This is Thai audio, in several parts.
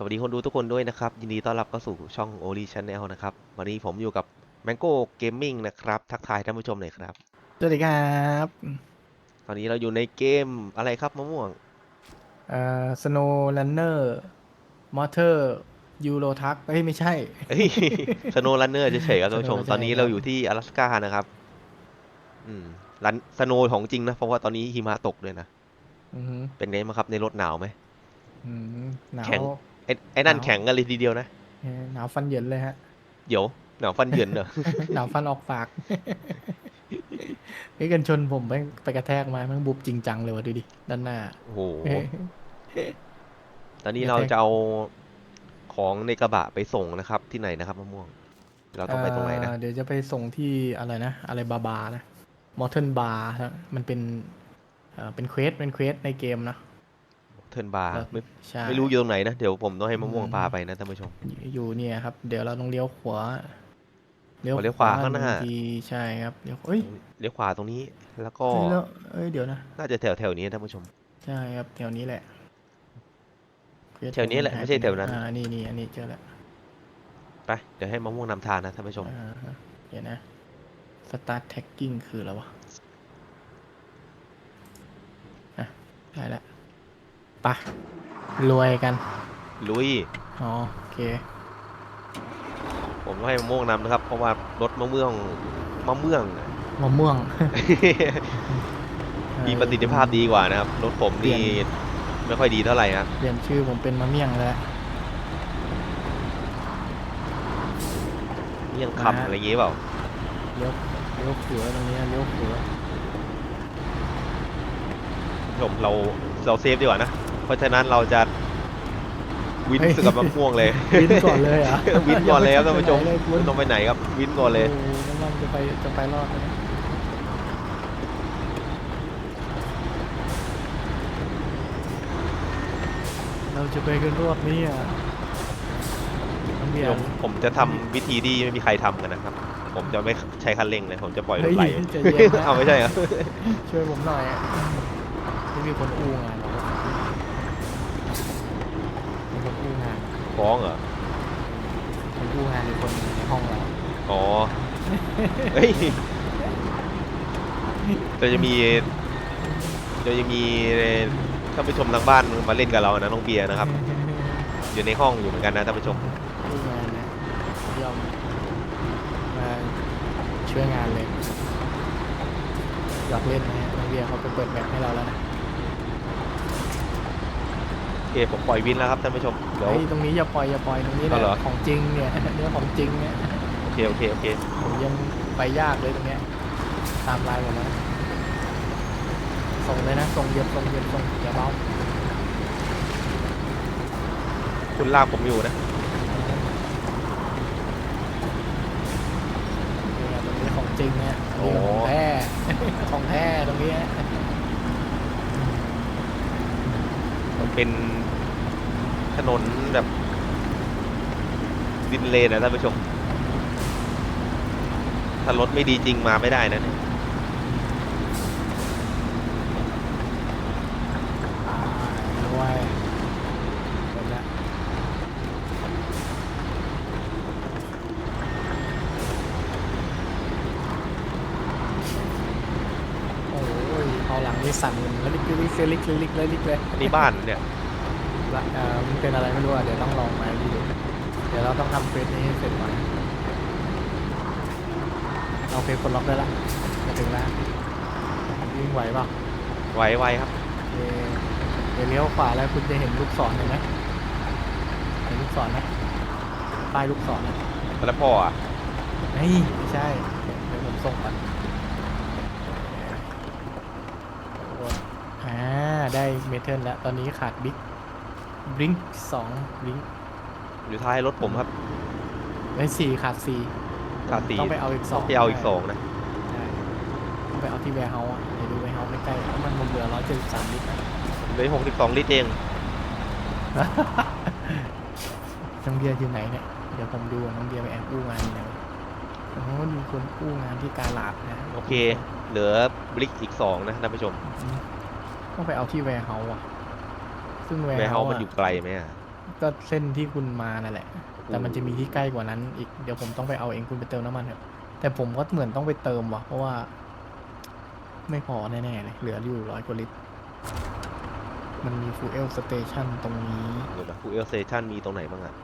สวัสดีคนดูทุกคนด้วยนะครับ ยินดีต้อนรับเข้าสู่ช่องโอลีชาแนลนะครับ วันนี้ผมอยู่กับ Mango Gaming นะครับ ทักทายท่านผู้ชมหน่อยครับ สวัสดีครับตอนนี้เราอยู่ในเกมอะไรครับมะม่วง เอ่อ Snow Runner Motor Euro Truck เฮ้ยไม่ใช่ สโนว์รันเนอร์เฉยๆครับท่านผู้ชมตอนนี้เราอยู่ที่阿拉斯加นะครับ อืมรันสโนของจริงนะ เพราะว่าตอนนี้หิมะตกด้วยนะ อือเป็นไงบ้างครับในรถหนาวไหม อืมหนาวแข็ง ไอ้ไอ้นั่นหนาวแข็งกันเลยทีเดียวนะเอ่อหนาวฟันเหยินเลยฮะ เดี๋ยวหนาวฟันเหยินเหรอ หนาวฟันออกปากเฮ้ยกันชนผมไปไปกระแทกมาแมันบุบจริงจังเลยวะดูดิด้านหน้า โอ้โห ตอนนี้เราจะเอาของในกระบะไปส่งนะครับ ที่ไหนนะครับมะม่วง เราต้องไปตรงไหนนะเอ่อเดี๋ยวจะไปส่งที่อะไรนะ อะไรบาบานะมอเทนบาร์มันเป็นเอ่อเป็นเควสเป็นเควสในเกมนะเทิร์นบาร์ครับไม่ใช่ไม่รู้อยู่ตรงไหนนะ เดี๋ยวผมต้องให้มะม่วงอืมพาไปนะท่านผู้ชม อยู่เนี่ยครับ เดี๋ยวเราต้องเลี้ยวขวาขวาเลี้ยวขวาข้างหน้านึ่ทีใช่ครับเลี้ยวเอ้ยเลี้ยวขวาตรงนี้ แล้วก็เอ้ยแล้วเอ้ยเดี๋ยวนะน่าจะแถวแถวๆนี้ท่านผู้ชม ใช่ครับแถวนี้แหละแถวนี้แหละไม่ใช่แถวนั้นอ่านี่นี่อันนี้เจอแล้วไปเดี๋ยวให้มะม่วงนำทางนะท่านผู้ชมอ่าฮะเดี๋ยวนะ start tagging คืออะไรวะอะได้แล้วไปะรวยกัน ลุย อ๋อโอเค ผมต้องให้มะม่วงนำนะครับ เพราะว่ารถมะม่วงมะม่วง มะม่วง มีประสิทธิภาพดีกว่านะครับ รถผมนี่เปลี่ยนไม่ค่อยดีเท่าไหร่ครับเปลี่ยนชื่อผมเป็นมะเมี่ยงแล้วเมี่ยงนะฮะคำอะไรอย่างงี้เปล่าเลี้ยวเลี้ยวขวาตรงนี้เลี้ยวขวาท่านผู้ชมเราเราเซฟดีกว่านะ เพราะฉะนั้นเราจะวินสึกกับมะม่วงเลย วินก่อนเลยเหรอะวินก่อนเลยครับท่านผู้ชมเลยคุณไม่ต้องไปไหนครับ วินก่อนเลยโอ้โหน้ำมันจะไปจะไปรอดไหมเนี่ยเราจะไปกันรอดไหมเนี่ยน้องเบียผมร์ผมจะทำวิธีที่ไม่มีใครทำกันนะครับ ผมจะไม่ใช้คันเร่งเลยผมจะปล่อยรเฮ้ถยไหลใจเย็นนะเอาไม่ใช่เหรอช่วยผมหน่อยอะไม่มีคนอู้งานหรอกมีคนอู้งาน ฟ้องเหรอคนอู้งานในคนในห้องเราอ๋อเฮ้ยเดี๋ยวจะมีเดี๋ยวจะมีท่านผู้ชมทางบ้านมาเล่นกับเรานะน้องเบียร์นะครับ อยู่ในห้องอยู่เหมือนกันนะท่านผู้ชมอู้งานนะยอมมาช่วยงานเลยอยากเล่นนะฮะน้องเบียร์เขาไปเปิดแมปให้เราแล้วนะโอ เคผมปล่อยวินแล้วครับท่านผู้ชมเดี๋ยว เฮ้ยตรงนี้อย่าปล่อยอย่าปล่อยตรงนี้แหเอาเหรอ ละของจริงเนี่ยเนื้อของจริงเนี่ยโอเคโอเคโอเคผมยังไปยากเลยตรงเนี้ยตามลายหมดแล้วส่งเลยนะส่งเหยียบส่งเหยียบส่งอย่าเบาคุณลากผมอยู่นะเนี่ยตรงนี้ของจริงเนี่ยโอ้นี่ของแท้ของแท้ตรงนี้ฮะ มัน เป็นถนนแบบดินเลนนะท่านผู้ชม ถ้ารถไม่ดีจริงมาไม่ได้นะเนี่ยอ่าด้วยเสร็จแล้วโอ้ยเอาหลังนี่สั่นแล้ว ลิกลิกลิกลิกลิกลิกลิกเลยนี่บ้านเนี่ยละเอ่อมันเป็นอะไรไม่รู้อะ เดี๋ยวต้องลองมาดูเดี๋ยวเราต้องทำเฟซนี้ให้เสร็จก่อนเอาเฟซคนล็อกได้ละจะถึงแล้ววิ่งไหวเปล่าไวไวครับเอ่อเดี๋ยวเลี้ยวขวาแล้วคุณจะเห็นลูกศรเห็นไหมเห็นลูกศรไหมป้ายลูกศรนะ แล้วพ่ออะ เฮ้ยไม่ใช่ เดี๋ยวผมส่งก่อนอ่า ได้เมทัลแล้ว ตอนนี้ขาดบิ๊กบลิงสองบลิงอยู่ท้ายรถผมครับ ได้สี่ขาดสี่ขาดสี่ ต้องไปเอาอีกสองไปเอาอีกสองนะใช่ต้องไปเอาที่แวร์เฮาส์อะเดี๋ยวดูแวร์เฮาส์ใกล้ๆน้ำมันผมเหลือร้อยเจ็ดสิบสามลิตรนะเหลือหกสิบสองลิตรเองน้องเบียร์อยู่ไหนเนี่ย เดี๋ยวผมดูว่าน้องเบียร์ไปแอบอู้งานอยู่ไหนโอ้โหมีคนอู้งานที่กาลาดนะ โอเค เหลือบลิกอีกสองนะท่านผู้ชมอืม ต้องไปเอาที่แวร์เฮาส์อะซึ่งแวแวร์ร์เฮาเฮาส์มันอะอยู่ไกลไหมอะก็เส้นที่คุณมานั่นแหละ แต่มันจะมีที่ใกล้กว่านั้นอีกเดี๋ยวผมต้องไปเอาเองคุณไปเติมน้ำมันเถอะแต่ผมก็เหมือนต้องไปเติมว่ะเพราะว่า ไม่พอแน่ๆเลยเหลืออยู่ร้อยกว่าลิตร มันมีฟูเอลสเตชันตรงนี้ เดี๋ยวนะฟูเอลเซชันมีตรงไหนบ้างอะ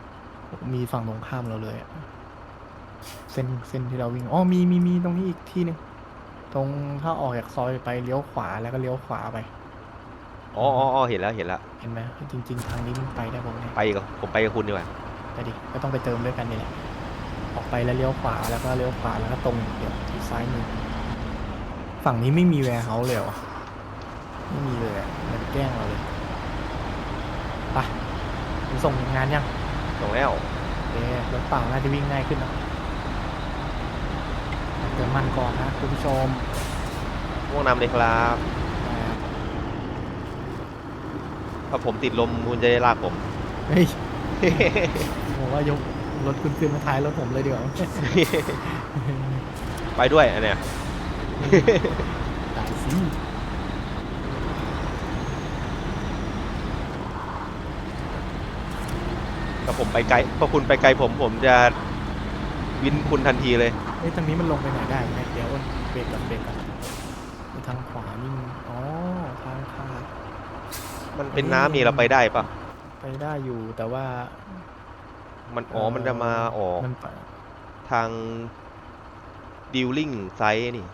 มีฝั่งตรงข้ามเราเลยอะเส้นเส้นที่เราวิ่งอ๋อมีมีมีตรงนี้อีกที่หนึ่งตรงถ้าออกจากซอยไปเลี้ยวขวาแล้วก็เลี้ยวขวาไป อ๋ออ๋ออ๋อเห็นแล้วเห็นแล้วเห็นไหมจริง ๆ ทางนี้มันไปได้ผมเนี่ยไปกับผมไปกับคุณดีกว่าไปดิก็ต้องไปเติมด้วยกันนี่แหละออกไปแล้วเลี้ยวขวาแล้วก็เลี้ยวขวาแล้วก็ตรงเดี๋ยวที่ซ้ายมือฝั่งนี้ไม่มีแวร์เฮาส์เลยเหรอไม่มีเลยอะมันแกล้งเราเลยไปคุณส่งงานยังตรงแล้วเอ๊ะรถเปล่าน่าจะวิ่งง่ายขึ้นนะเติมมันก่อนนะคุณผู้ชม ม่วงนำเลยครับ อ่า ถ้าผมติดลมคุณจะได้ลากผม เฮ้ยผมว่ายกรถคุณขึ้นมาท้ายรถผมเลยดีกว่าไปด้วยอันเนี้ยได้สิถ้าผมไปไกลพอคุณไปไกลผมผมจะวินคุณทันทีเลยเฮ้ยทางนี้มันลงไปไหนได้ไหมเดี๋ยวอ้นเบรกกับเบรกกันไปทางขวานี่มันอ๋อทางขาด มันเป็นน้ำนี่เราไปได้ปะไปได้อยู่แต่ว่ามันอ๋อมันจะมาออกมันไปทางดิวลิงไซส์นี่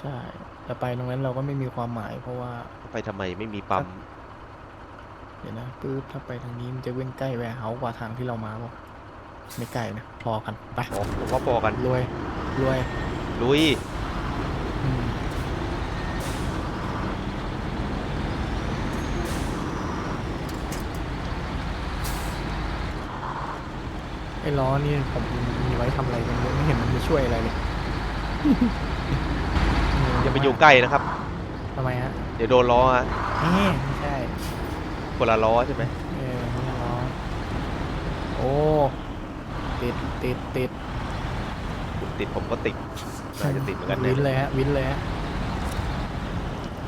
ใช่แต่ไปตรงนั้นเราก็ไม่มีความหมาย เพราะว่าไปทำไมไม่มีปั๊มเดี๋ยวนะปื๊บถ้าไปทางนี้มันจะเว้นใกล้แวร์เฮาส์กว่าทางที่เรามาเปล่าไม่ไกลนะพอกันไปอ๋อผมว่าพอกันรวยรวยลุย อ้ล้อนี่ผมมีไว้ทำอะไรกันเยอะไม่เห็นมันจะช่วยอะไรเลยอย่าไปอยู่ใกล้นะครับ ทำไมฮะเดี๋ยวโดนล้อฮะเอ๊ะไม่ใช่คนละล้อใช่ไหมเออนี่ล้อโอ้ติดติดติดติดผมก็ติดน่าจะติดเหมือนกันวิเนี่ยนเลยฮะวินเลยฮะ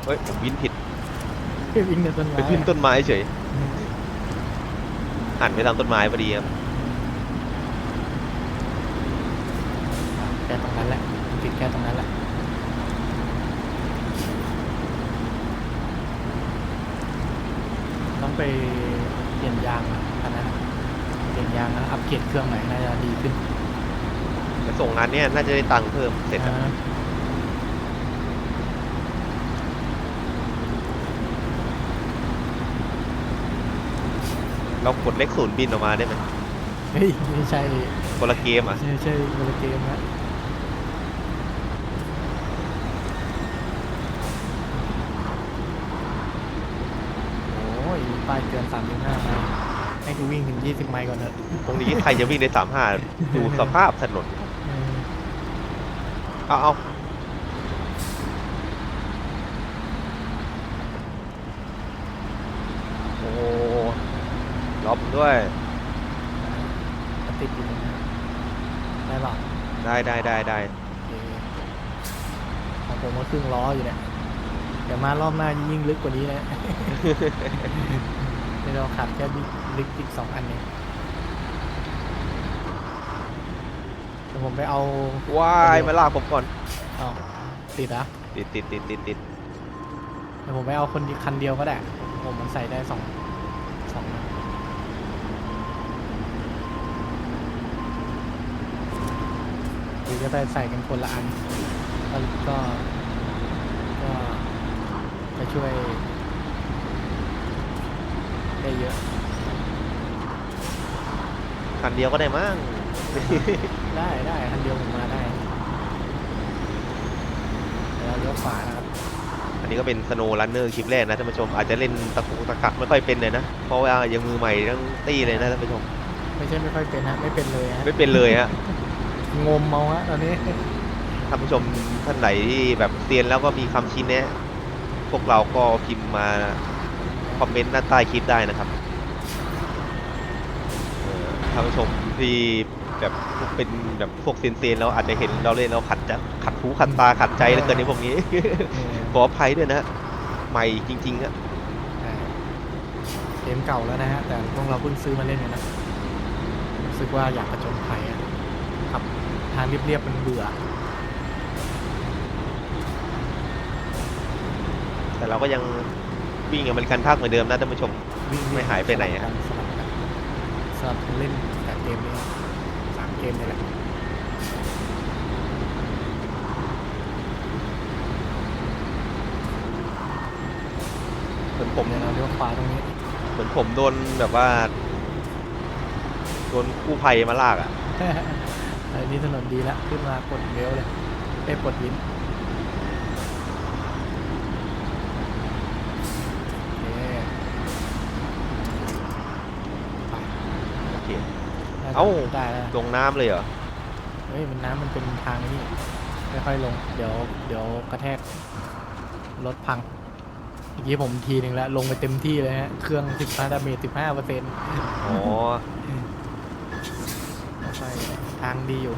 เฮ้ยผมวินผิดวินในต้นไปไม้ขึ้นต้นไม้เฉยอืมหันไปทางต้นไม้พอดีครับ แค่ตรงนั้นแหละติดแค่ตรงนั้นแหละต้องไปเปลี่ยนยางอะคันนั้นอะเปลี่ยนยางแล้วอัปเกรดเครื่องใหม่น่าจะดีขึ้นจะส่งงานเนี่ยน่าจะได้ตังค์เพิ่มเสร็จอะอ่าเรากดเลขศูนย์บินออกมาได้ไหมเฮ้ยไม่ใช่คนละเกมอะไม่ใช่คนละเกมนะโอ้ยมี ป้ายเตือนสามถึงห้าไมล์ให้กูวิ่งถึงยี่สิบไมล์ก่อนเถอะตรงนี้ใครจะวิ่งได้สามห้าดูสภาพถนน เออเอาเอาโอ้ล็อบด้วย มันติดอยู่ตรงนั้นได้หรอได้ได้ได้ได้โอเคของผมก็ครึ่งล้ออยู่เนี่ยเดี๋ยวมารอบหน้ายิ่งลึกกว่านี้นะ เดี๋ยวเราขัดแค่บิ๊กลึกอีกสองอันเองเดี๋ยวผมไปเอาว้ายมาลากผมก่อนเอาติดอะติดติดติดติดติดเดี๋ยวผมไปเอาคนดีคันเดียวก็ได้ผมมันใส่ได้สองสองนะหรือจะไปใส่กันคนละอันก็ก็ก็จะช่วย ได้เยอะ คันเดียวก็ได้มั้ง ได้ได้คันเดียวผมมาได้เดี๋ยวเราเลี้ยวขวานะครับ อันนี้ก็เป็นสโนว์รันเนอร์คลิปแรกนะท่านผู้ชมอาจจะเล่นตะกุกตะกักไม่ค่อยเป็นเลยนะ เพราะว่ายังมือใหม่ทั้งตี้เลยนะท่านผู้ชม ไม่ใช่ไม่ค่อยเป็นฮะไม่เป็นเลยฮะไม่เป็นเลยฮะ งมเมาฮะตอนนี้ท่านผู้ชมท่านไหนที่แบบเซียนแล้วก็มีคำชี้แนะ พวกเราก็พิมพ์มา คอมเมนต์ด้านใต้คลิปได้นะครับเอ่อท่านผู้ชมที่แบบเป็นแบบพวกเซียนๆแล้วอาจจะเห็นเราเล่นแล้วขัดจะขัดหูขัดตาขัดใจเหลือเกินในพวกนี้เออขออภัยด้วยนะใหม่จริงๆอะอ่าโอเคมเก่าแล้วนะฮะแต่พวกเราเพิ่งซื้อมาเล่นกันนะรู้สึกว่าอยากประจนภัยอะขับทางเรียบๆมันเบื่อ แต่เราก็ยัง วิ่งอเมริกันภาคเหมือนเดิมนะท่านผู้ชม วิ่งไม่หายไปไหนอะ สลับกันสลับกันสลับกันเล่นแต่เกมนี้สามเกมนี่แหละเหมือนผมเดี๋ยวเราเลี้ยวขวาตรงนี้เหมือนผมโดนแบบว่า โดนกู้ภัยมาลากอะอันนี้ถนนดีแล้วขึ้นมากดเลี้ยวเลยเอ้ยกดวินโอเคไป โอเค น่จะ เอ้า ได้แล้วลงน้ำเลยเหรอ เฮ้ยมันน้ำมันเป็นทางนี่ค่อยๆลง เดี๋ยวเดี๋ยวกระแทกรถพังเมื่อกี้ผมทีหนึ่งแล้ว ลงไปเต็มที่เลยฮะ เครื่อง 15ดาเมจ15เปอร์เซ็นต์อ๋อ ค่อยๆทางดีอยู่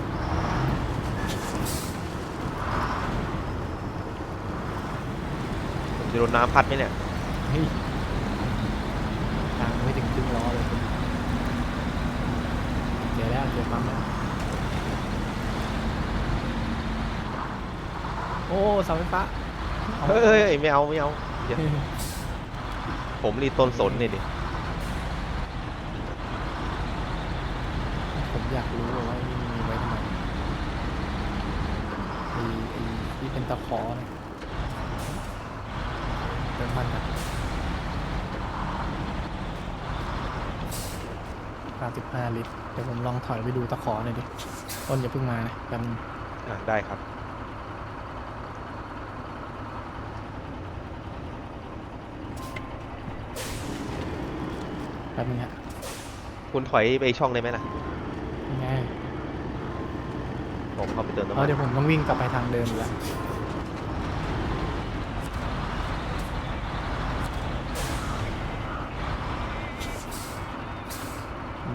ผมจะโดนน้ำพัดไหมเนี่ย เฮ้ยทางไม่ถึงครึ่งล้อเลยคุณ เจอแล้วเจอปั๊มแล้วโอ้เสาไฟฟ้าอาเฮ้ยเฮ้ยเฮ้ยไม่เอาไม่เอาเดี๋ยวผมรีต้นสนเนี่ยดิผมอยากรู้ว่าไอ้นี่มันมีไว้ทำไมไอ้ไอ้ที่เป็นตะขอเนี่ยเติมมันกัน 95ลิตร เดี๋ยวผมลองถอยไปดูตะขอหน่อยดิ ต้นอย่าเพิ่งมานะแป๊บนึงอะได้ครับ แป๊บนึงฮะคุณถอยไปช่องได้ไหมล่ะ ยังไงผมเข้าไปเติมน้ำเอมัอนเดี๋ยวผมต้องวิ่งกลับไปทางเดิมอีกแล้ว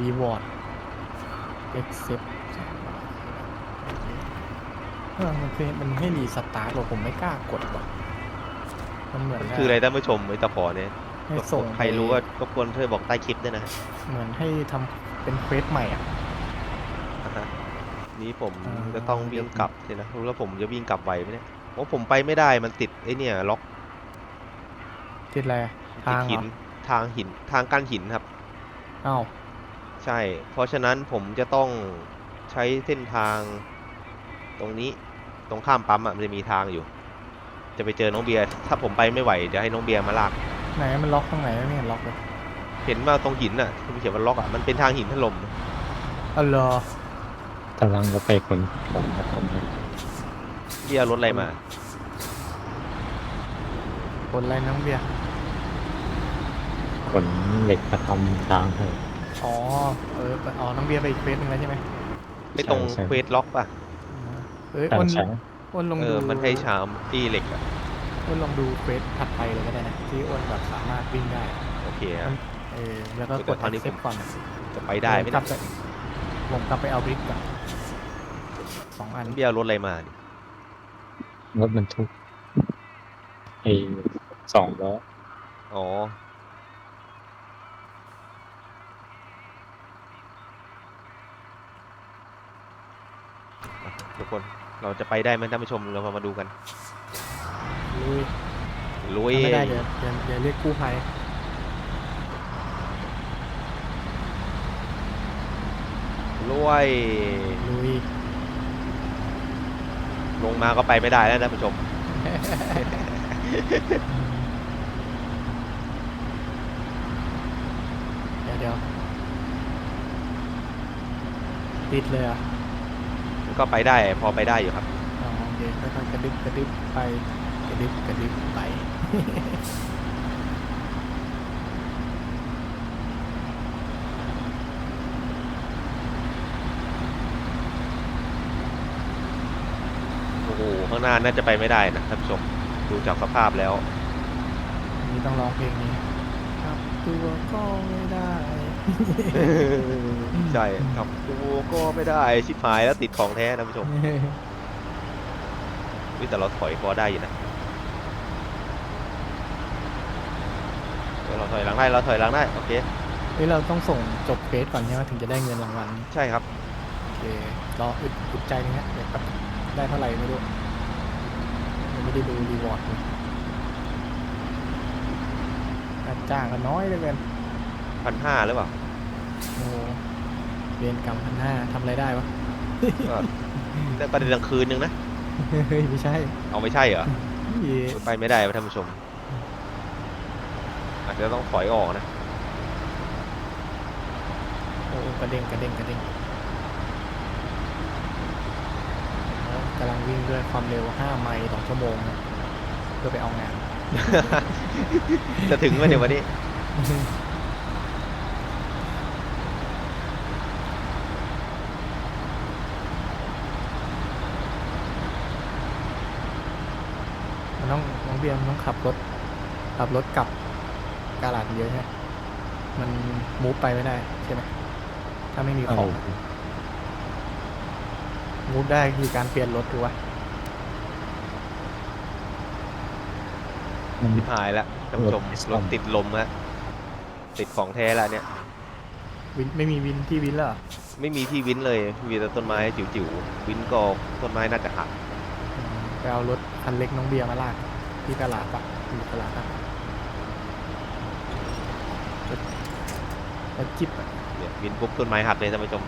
รีวอร์ด accept เออมันเคยมันให้รีสตาร์ทว่ะผมไม่กล้ากดว่ะมันเหมือนคืออะไรท่านผู้ชมไอ้ตะขอเนี่ยให้ส่งใครรู้ก็รบกวนช่วยบอกใต้คลิปด้วยนะ เหมือนให้ทำเป็นเควสใหม่อะอ่าฮะนี่ผมอ่าจะต้องวิ่งกลับสินะรู้แล้วผมจะวิ่งกลับไหวไหมเนี่ยโอ้ผมไปไม่ได้มันติดไอ้เนี่ยล็อกทิศอะไรอะติดทางเหรหิอนทางหินทางกั้นหินครับอ้าว ใช่ เพราะฉะนั้นผมจะต้องใช้เส้นทางตรงนี้ตรงข้ามปั๊มอะมันจะมีทางอยู่ จะไปเจอน้องเบียร์ถ้าผมไปไม่ไหวเดี๋ยวให้น้องเบียร์มาลาก ไหนมันล็อกตรงไหนไม่เห็นล็อกเลยเห็นว่าตรงหินอะที่มันเขียนว่าล็อกอะมันเป็นทางหินถล่มอ๋อเหรอกำลังจะไปขนของครับผมเบียร์รถอะไรมา คนอะไรน้องเบียร์ขนเหล็กมาทำทางให้ อ๋อ เออไปอ๋อ น้องเบียร์ไปอีกเฟสหนึ่งแล้วใช่ไหมไม่ตรงใช่ เควสล็อกป่ะอ่าเอ้ยใช่อ้นใช่อ้นลองเอดูอ มันให้ชามตีเหล็กอะอ้นลองดูเฟสถัดไปเลยก็ได้นะ ที่อ้นแบบสามารถวิ่งได้ โอเคอะเออ แล้วก็กแต่ดตอนนี้ เซฟก่อนนะจะไปได้ไหมกลัเนี่ยบไปผมกลับไปเอาบริกก่อนสองอันน้องเบียร์รถอะไรมาดิรถบรรทุกไอ้สองล้ออ๋อ อะ ทุกคน เราจะไปได้ไหมท่านผู้ชม เรามาดูกันลุยลุยถ้าไม่ได้เดี๋ยวเดี๋ยวเดี๋ยวเรียกกู้ภัยลุยลุยลงมาก็ไปไม่ได้แล้วท่านผู้ชม เดี๋ยวเดี๋ยวติดเลยอะ ก็ไปได้พอไปได้อยู่ครับอ๋อโอเคค่อยๆกระดึบกระดึบไปกระดึบกระดึบไป โอ้โหข้างหน้าน่าจะไปไม่ได้นะท่านผู้ชมดูจากสภาพแล้วอันนี้ต้องร้องเพลงนี้ครับตัวก็ไม่ได้ ใช่ครับ ตัวก็ไม่ได้ชิบหายแล้วติดของแท้ท่านผู้ชมวิแต่เราถอยพอได้อยู่นะเดี๋ยวเราถอยหลังได้เราถอยหลังได้โอเคเฮ้ยเราต้องส่งจบเควสก่อนใช่ไหมถึงจะได้เงินรางวัลใช่ครับโอเครออึดอึดใจนึงฮะเดี๋ยวครับได้เท่าไหร่ไม่รู้ยังไม่ได้ดูรีวอร์ดเลยค่าจ้างก็น้อยเหลยเกินพันห้าหรือเปล่าโอ้ เรียนกรรมพันห้าทำอะไรได้วะ ก็ได้ประเด็นกลางคืนนึงนะ เฮ้ย ไม่ใช่เอาไม่ใช่เหรอเฮ้ยไปไม่ได้ท่านผู้ชม อาจจะต้องถอยออกนะ โอ้กระเด้งกระเด้งกระเด้งแล้วกำลังวิ่งด้วยความเร็ว 5 ไมล์ต่อชั่วโมงนะเพื่อไปเอางาน จะถึงไหมเดี๋ยววันนี้ มันต้องน้องเบียร์มันต้องขับรถ ขับรถกลับกาลาดเยอะใช่ไหมมันมูฟไปไม่ได้ใช่ไหมถ้าไม่มีของ มูฟได้คือการเปลี่ยนรถถูกปะมันหายแล้วท่านผู้ชมรถรถติดลมฮะติดของแท้แล้วเนี่ย วินไม่มีวินที่วินแล้วเหรอ ไม่มีที่วินเลยมีแต่ต้นไม้จิ๋วๆวินก็ต้นไม้น่าจะหักอืมไป เอารถคันเล็กน้องเบียร์มาลากที่กาลาดปะอยู่กาลาดปะรถรถจิบอะเนี่ยวินปุ๊บต้นไม้หักเลยท่านผู้ชม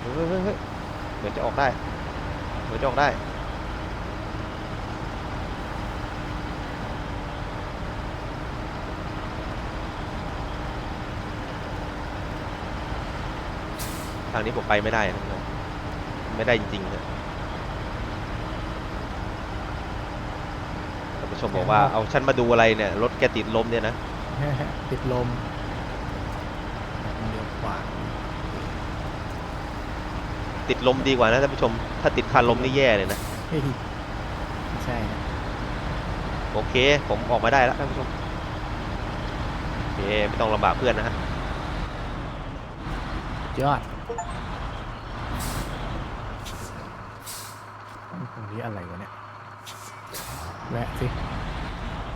เฮ้ยเฮ้ยเฮ้ยเหมือนจะออกได้เหมือนจะออกได้ ทางนี้ผมไปไม่ได้นะ ไม่ได้จริงๆนะท่านผู้ชมบอกว่าเอาฉันมาดูอะไรเนี่ย รถแกติดลมเนี่ยนะ ติดลมเลี้ยวขวาติดลมดีกว่านะท่านผู้ชม ถ้าติดคาลมนี่แย่เลยนะ เฮ้ยไม่ใช่นะโอเค ผมออกมาได้แล้วท่านผู้ชม โอเค ไม่ต้องลำบากเพื่อนนะฮะ ยอดตรงนี้ อะไรวะเนี่ย แวะสิ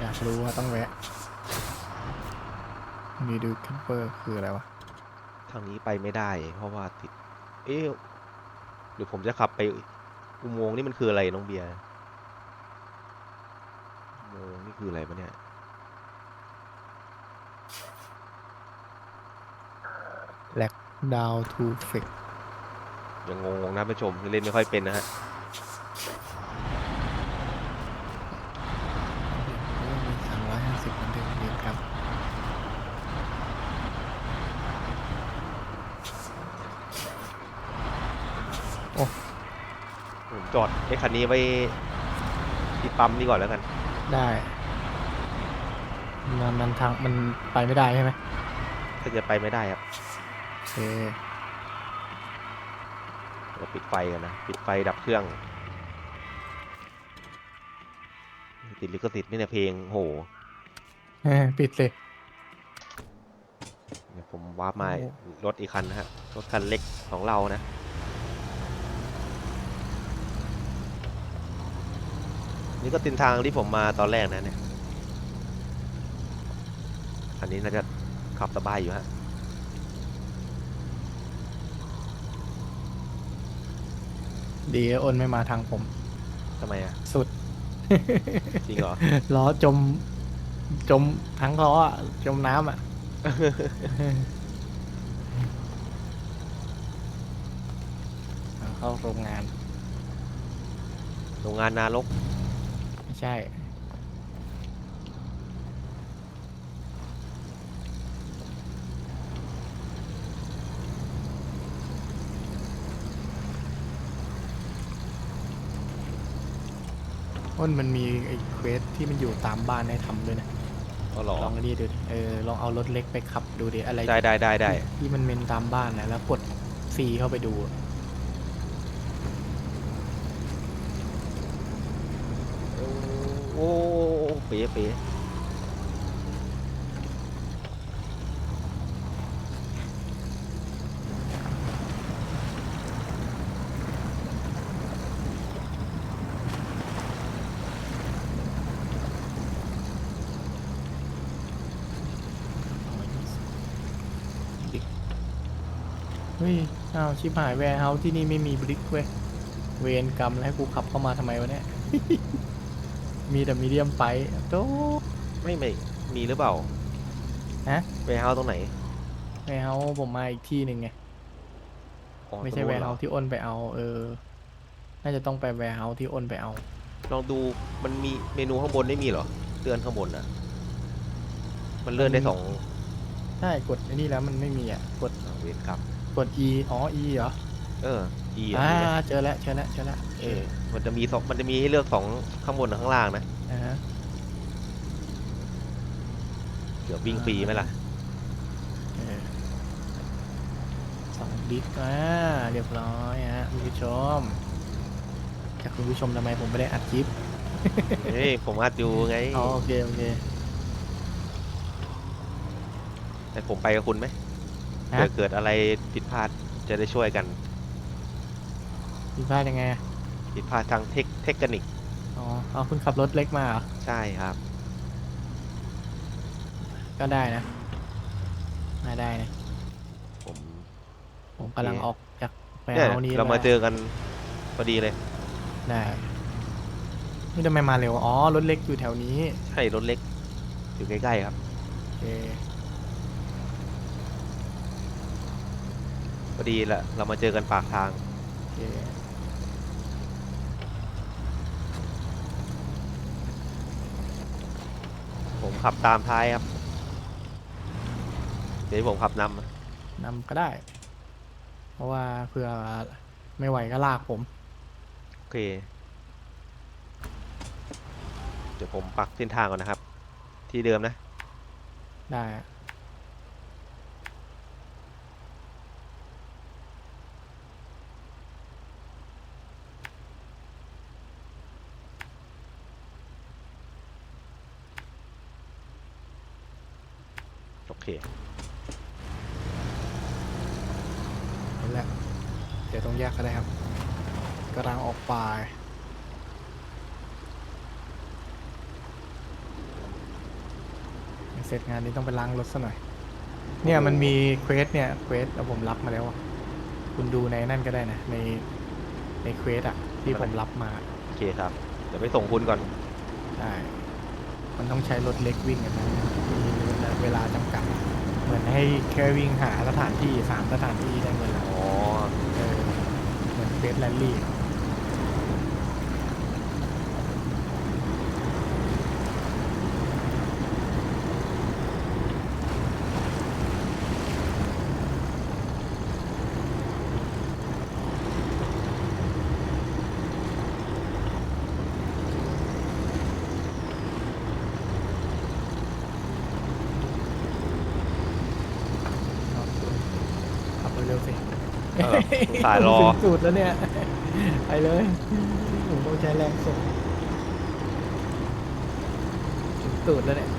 อยากรู้ว่าต้องแวะ มีดูคิปเปอร์คืออะไรวะ ทางนี้ไปไม่ได้ เพราะว่าติด เอ๊ะหรือผมจะขับไปอุโมงค์นี่มันคืออะไรน้องเบียร์อุโมงค์นี่คืออะไรปะเนี่ยดาวทูเฟกยังงงๆนะท่านผู้ชมเล่นไม่ค่อยเป็นนะฮะ มีสามร้อยห้าสิบเหมือนเดิมเดียวครับ ผม จอดไอ้คันนี้ไว้ที่ปั๊มนี่ก่อนแล้วกัน ได้มันมันทางมันไปไม่ได้ใช่ไหมถ้าจะไปไม่ได้ครับโอเคเราปิดไฟกันนะ ปิดไฟดับเครื่อง ติดลิขสิทธิ์ไม่เนี่ยเพลงโหเอ้ยปิดเลย เดี๋ยวผมวาร์ปมาโอ้รถอีกคันนะฮะ รถคันเล็กของเรานะ นี่ก็ตินทางที่ผมมาตอนแรกนะเนี่ยอันนี้น่าจะขับสบายอยู่ฮะดีนะอ้นไม่มาทางผม ทำไมอะ สุด จริงเหรอ ล้อจม จมทั้งล้ออะจมน้ำอะเอาเข้าโรงงาน โรงงานนารกไม่ ใช่ อ้นมันมีไอ้เควสที่มันอยู่ตามบ้านให้ทำด้วยนะ ก็หรอลองดีดูดิเออ ลองเอารถเล็กไปขับดูดิอะไรได้ได้ได้ได้ที่มันเมนตามบ้านนะแล้วกดฟรีเข้าไปดูอะ โอ้เปียเป๋เฮ้ยอ้าวชิบหายแวร์เฮาที่นี่ไม่มีบลิกเว้ย เวรกรรมแล้วให้กูขับเข้ามาทำไมวะเนี่ย มีแต่มีเดียมไปโต ไม่ไม่มีหรือเปล่าฮะ เวเฮาตรงไหนแวร์เฮาส์ผมมาอีกที่หนึ่งไง อ๋อไม่ใช่ตรงแวนู้นร์หรเฮาอส์ที่อ้นไปเอา เออ น่าจะต้องไปแวร์เฮาส์ที่อ้นไปเอา ลองดูมันมีเมนูข้างบนไม่มีเหรอ เตือนข้างบนอะ มันเลื่อนได้สองใช่ กดไอ้นี่แล้วมันไม่มีอะ กดอ่าเวรกรรมกด E อ๋อ E เหรอ เออ E อะอ่ามีไหมเจอแล้วเจอแล้วเจอแล้วเออมันจะมีสองมันจะมีให้เลือกสองข้างบนกับข้างล่างนะอ่าฮะเดี๋ยววิ่งฟรีไหมล่ะเออสองดิสอ่าเรียบร้อยฮะคุณผู้ชมจากคุณผู้ชมทำไมผมไม่ได้อัดคลิป เฮ้ยผมอัดอยู่ไงอ๋อโอเคโอเค แต่ผมไปกับคุณไหมฮะเกิดเกิดอะไรผิดพลาดจะได้ช่วยกัน ผิดพลาดยังไงอะผิดพลาดทางเทคเทคนิคอ๋อเอาคุณขับรถเล็กมาเหรอ ใช่ครับ ก็ได้นะมาได้นะ ผมผมกำลังออกจากแวเนี่ยร์เฮาส์นี้เรามาเจอกันพอดีเลย ได้นี่ทำไมมาเร็ว อ๋อ รถเล็กอยู่แถวนี้ ใช่รถเล็ก อยู่ใกล้ๆครับ โอเค พอดีแหละเรามาเจอกันปากทาง โอเค ผม ขับตามท้ายครับ เดี๋ยวผมขับนำนะนำก็ได้ เพราะว่าเผื่อไม่ไหวก็ลากผมโอเค เดี๋ยวผมปักเส้นทางก่อนนะครับ ที่เดิมนะ ได้โอ เคนั่นแหละ เดี๋ยวต้องแยกก็ได้ครับกำลังออกไปเสร็จงานนี้ต้องไปล้างรถซะหน่อย เนี่ยมันมีเควสเนี่ยเควสแล้วผมรับมาแล้วอะคุณดูในนั่นก็ได้นะ ในในเควสอะที่ผมรับมา โอเคครับ เดี๋ยวไปส่งคุณก่อน ได้ มันต้องใช้รถเล็กวิ่งกันนะ มีเวลาจำกัด เหมือนให้แค่วิ่งหาสถานที่สามสถานที่ได้เงินละอ๋อ เออเหมือนเฟสแลนลี่ขับเร็วๆสิ เออ สายรอผมถึงสูตรแล้วเนี่ย ไปเลยผมต้องใช้แรงส่งถึงสูตรแล้วเนี่ย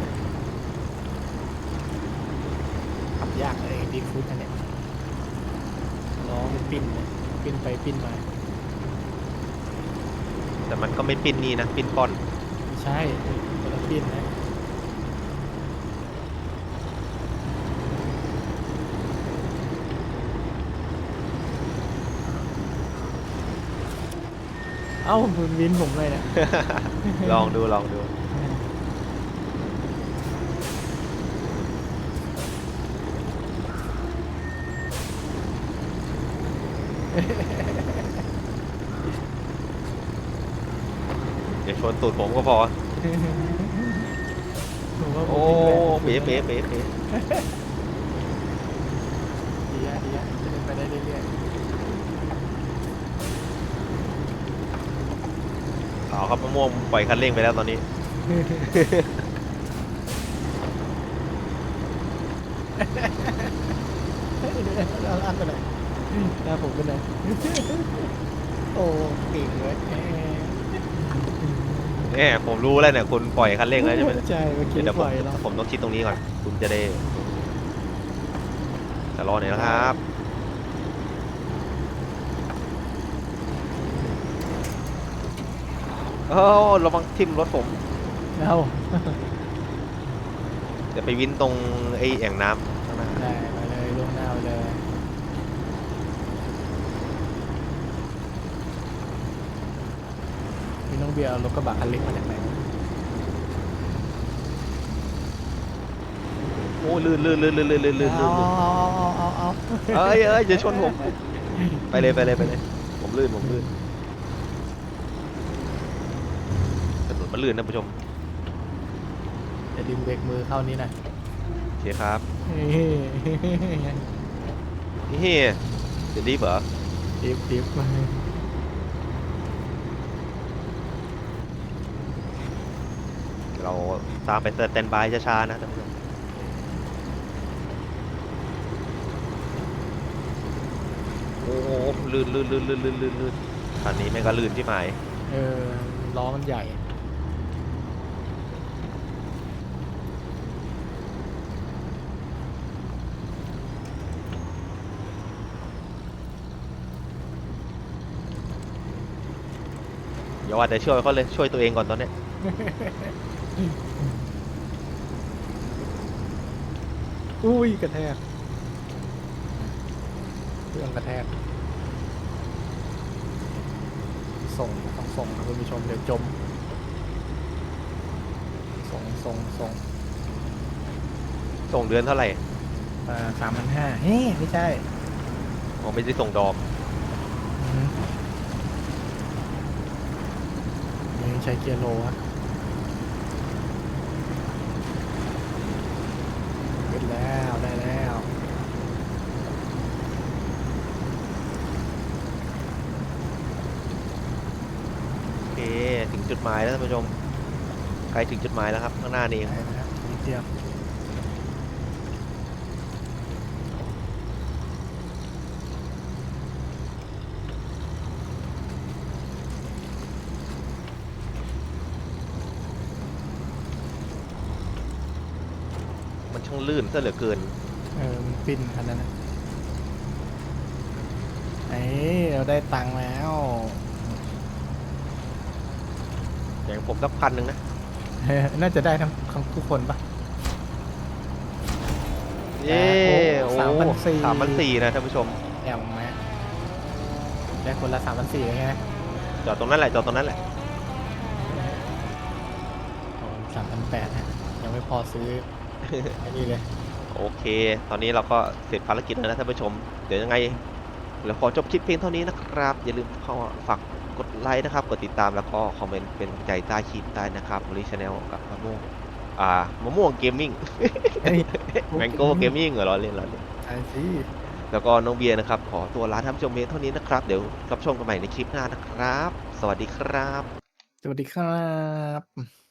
ขับยากเลยบิ๊กฟุตอันเนี่ยล้อมันปิ้นเลยปิ้นไปปิ้นมาแต่มันก็ไม่ปิ้นนี่นะ ปิ้นป้อน ไม่ใช่คนละปิ้นนะ เอ้าคุณวินผมเลยเนี่ยลองดูลองดูเดี๋ยวชนตูดผมก็พอ ผมว่าผมโอ้ วิ่งแรง เป๊ะเป๊ะเป๊ะเป๊ะ ดีอะดีอะจะได้ไปได้เรื่อย ขาว ครับมะม่วงปล่อยคันเร่งไปแล้วตอนนี้ เอาอันไปไหนหน้าผมไปไหนโอ้เก่งเลยเนี่ยผมรู้แล้วเนี่ยคุณปล่อยคันเร่งแล้วใช่ไหมใช่เมื่อกี้เดี๋ยวปผมล่อยแล้ว ผมต้องชิดตรงนี้ก่อน คุณจะได้จะรอหน่อยนะครับ เอ้าระวังทิ่มรถผม เอาเดี๋ยวไปวินตรงไอ้แอ่งน้ำข้างหน้าได้มาเลยลงหน้าเลยพี่น้องเบียร์รถกระบะคันเล็กมาจากไหนโอ้ลื่นลื่นลื่นลื่นลื่นลื่นลื่นลื่นเอาเอาเอาเอาเอาเอ้ยเอ้ยอย่าชนผม ไปเลยไปเลยไปเลย ผมลื่นผมลื่น มันลื่นนะผู้ชมจะดึงเบรกมือเข้านี่นะโอเคครับเฮ้ยนี่เดี๋ยวรีบเหรอดิฟดิฟเราตามไปสแตนบายช้าๆนะท่านผู้ชมโอ้โหลื่นลื่นลื่นลื่นลื่นลื่นลื่นคันนี้แม่งก็ลื่นที่หมายเออล้อมันใหญ่ ว่าแต่ช่วยเขาเลยช่วยตัวเองก่อนตอนเนี้ยอุ้ยกระแทกเครื่องกระแทก ส่งต้องส่งนะคุณผู้ชมเดี๋ยวจม ส่งส่งส่งส่งเดือนเท่าไหร่อ่าสามพันห้าเฮ้ยไม่ใช่ผมไม่ได้ส่งดอกอืมนี่ใช้เกียร์โลฮะขึ้นแล้วได้แล้ว โอเค ถึงจุดหมายแล้วท่านผู้ชมใกล้ถึงจุดหมายแล้วครับ ข้างหน้านี่เอง ได้แล้วนิดเดียว มันช่าง ลื่นซะเหลือเกิน เออมันปิ้นขนาดนั้นนะเอ้ยเราได้ตังค์แล้ว อย่างผมสักพันหนึ่งนะ เออน่าจะได้ทั้งทั้งทุกคนปะ เย้โอ้โอ้สามพันสี่สามพันสี่นะท่านผู้ชม แอมไหมได้คนละสามพันสี่ไงจอดตรงนั้นแหละ จอดตรงนั้นแหละ สามพันแปดฮะยังไม่พอซื้อไอ้นี่เลยโอเค ตอนนี้เราก็เสร็จภารกิจแล้วนะท่านผู้ชม เดี๋ยวยังไงเราขอจบคลิปเพียงเท่านี้นะครับ อย่าลืมเข้ามาฝากกดไลค์นะครับ กดติดตามแล้วก็คอมเมนต์เป็นกำลังใจใต้คลิปได้นะครับมอริชแนลกับมะม่วงอ่ามะม่วงเกมมิ่งเฮ้ยแมงโก้เกมมิ่งเหรอเราเล่นเราเล่นใช่สิแล้วก็น้องเบียร์นะครับ ขอตัวลาท่านผู้ชมเพียงเท่านี้นะครับ เดี๋ยวรับชมกันใหม่ในคลิปหน้านะครับ สวัสดีครับ สวัสดีครับ